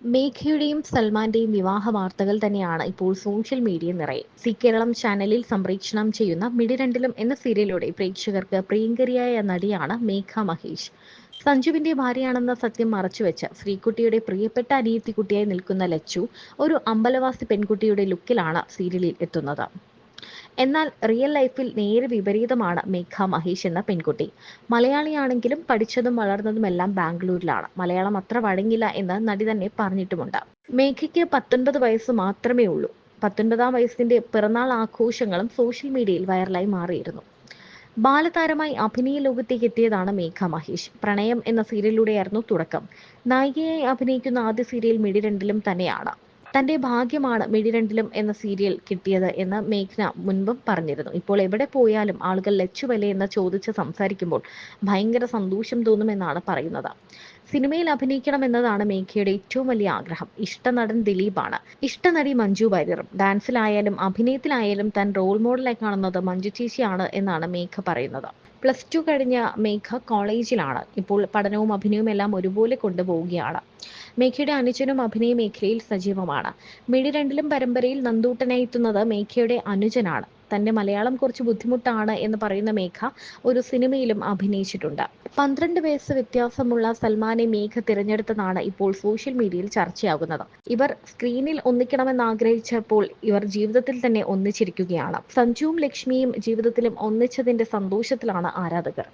മേഘയുടെയും സൽമാന്റെയും വിവാഹ വാർത്തകൾ തന്നെയാണ് ഇപ്പോൾ സോഷ്യൽ മീഡിയ നിറയെ. സി കേരളം ചാനലിൽ സംപ്രേക്ഷണം ചെയ്യുന്ന മിടിരണ്ടിലും എന്ന സീരിയലിലൂടെ പ്രേക്ഷകർക്ക് പ്രിയങ്കരിയായ നടിയാണ് മേഘ മഹേഷ്. സഞ്ജുവിന്റെ ഭാര്യയാണെന്ന സത്യം മറച്ചുവെച്ച് ശ്രീകുട്ടിയുടെ പ്രിയപ്പെട്ട അനിയത്തിക്കുട്ടിയായി നിൽക്കുന്ന ലച്ചു ഒരു അമ്പലവാസി പെൺകുട്ടിയുടെ ലുക്കിലാണ് സീരിയലിൽ എത്തുന്നത്. എന്നാൽ റിയൽ ലൈഫിൽ നേരെ വിപരീതമാണ് മേഘ മഹേഷ് എന്ന പെൺകുട്ടി. മലയാളിയാണെങ്കിലും പഠിച്ചതും വളർന്നതുമെല്ലാം ബാംഗ്ലൂരിലാണ്. മലയാളം അത്ര വഴങ്ങില്ല എന്ന് നടി തന്നെ പറഞ്ഞിട്ടുമുണ്ട്. മേഘയ്ക്ക് പത്തൊൻപത് വയസ്സ് മാത്രമേ ഉള്ളൂ. പത്തൊൻപതാം വയസ്സിന്റെ പിറന്നാൾ ആഘോഷങ്ങളും സോഷ്യൽ മീഡിയയിൽ വൈറലായി മാറിയിരുന്നു. ബാലതാരമായി അഭിനയ ലോകത്തേക്ക് എത്തിയതാണ് മേഘ മഹേഷ്. പ്രണയം എന്ന സീരിയലിലൂടെയായിരുന്നു തുടക്കം. നായികയായി അഭിനയിക്കുന്ന ആദ്യ സീരിയൽ മിടിരണ്ടിലും തന്നെയാണ്. തന്റെ ഭാഗ്യമാണ് മിഴിരണ്ടിലും എന്ന സീരിയൽ കിട്ടിയത് എന്ന് മേഘ്ന മുൻപും പറഞ്ഞിരുന്നു. ഇപ്പോൾ എവിടെ പോയാലും ആളുകൾ ലച്ചുവല്ലേ എന്ന് ചോദിച്ച് സംസാരിക്കുമ്പോൾ ഭയങ്കര സന്തോഷം തോന്നുമെന്നാണ് പറയുന്നത്. സിനിമയിൽ അഭിനയിക്കണം എന്നതാണ് മേഘയുടെ ഏറ്റവും വലിയ ആഗ്രഹം. ഇഷ്ടനടൻ ദിലീപാണ്. ഇഷ്ടനടി മഞ്ജു വാര്യറും ഡാൻസിലായാലും അഭിനയത്തിലായാലും താൻ റോൾ മോഡലായി കാണുന്നത് മഞ്ജു ചേച്ചിയാണ് എന്നാണ് മേഘ പറയുന്നത്. പ്ലസ് ടു കഴിഞ്ഞ മേഘ കോളേജിലാണ്. ഇപ്പോൾ പഠനവും അഭിനയവും എല്ലാം ഒരുപോലെ കൊണ്ടുപോവുകയാണ്. മേഘയുടെ അനുജനും അഭിനയ മേഖലയിൽ സജീവമാണ്. മിഴി രണ്ടിലും പരമ്പരയിൽ നന്ദൂട്ടനായി എത്തുന്നത് മേഘയുടെ അനുജനാണ്. തന്റെ മലയാളം കുറച്ച് ബുദ്ധിമുട്ടാണ് എന്ന് പറയുന്ന മേഘ ഒരു സിനിമയിലും അഭിനയിച്ചിട്ടുണ്ട്. പന്ത്രണ്ട് വയസ്സ് വ്യത്യാസമുള്ള സൽമാനെ മേഘ തിരഞ്ഞെടുത്തതാണ് ഇപ്പോൾ സോഷ്യൽ മീഡിയയിൽ ചർച്ചയാകുന്നത്. ഇവർ സ്ക്രീനിൽ ഒന്നിക്കണമെന്ന് ആഗ്രഹിച്ചപ്പോൾ ഇവർ ജീവിതത്തിൽ തന്നെ ഒന്നിച്ചിരിക്കുകയാണ്. സഞ്ജുവും ലക്ഷ്മിയും ജീവിതത്തിലും ഒന്നിച്ചതിന്റെ സന്തോഷത്തിലാണ് ആരാധകർ.